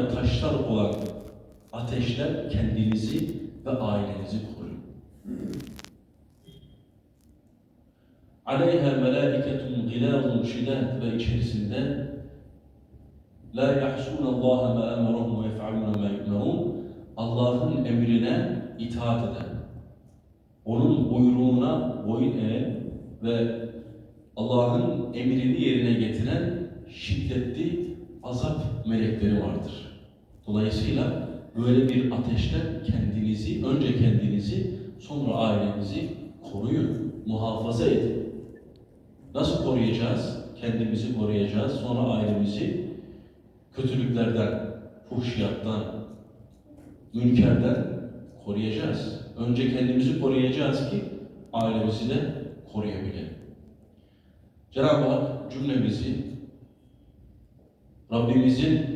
ve taşlar olan ateşler kendinizi ve ailenizi koruyun. Aleyha melâiketun gilâzun şidâd ve içerisinde La yahsun Allah ma emarahum ve yef'alun ma yu'marun. Allah'ın emrine itaat eden, onun buyruğuna boyun eğen ve Allah'ın emrini yerine getiren şiddetli azap melekleri vardır. Dolayısıyla böyle bir ateşten kendinizi, önce kendinizi, sonra ailenizi koruyun, muhafaza edin. Nasıl koruyacağız? Kendimizi koruyacağız, sonra ailemizi kötülüklerden, fuhşiyattan, münkerden koruyacağız. Önce kendimizi koruyacağız ki ailemizi de koruyabilelim. Cenab-ı Hak cümlemizi Rabbimizin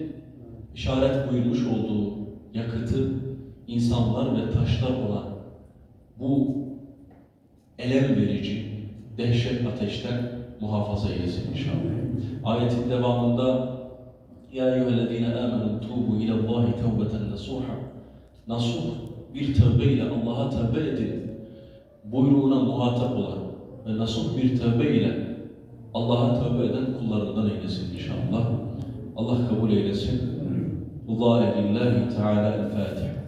işaret buyurmuş olduğu yakıtı insanlar ve taşlar olan bu elem verici, dehşet ateşten muhafaza eylesin inşallah. Ayetin devamında Ya eyyühellezine amenu tubu ilallahi tevbeten nasuha Nasuh bir tövbe ile Allah'a tövbe edin buyruğuna muhatap olan ve nasuh bir tövbe ile Allah'a tövbe eden kullarından eylesin inşallah. الله قبول يلسك وضاء لله تعالى الفاتحة.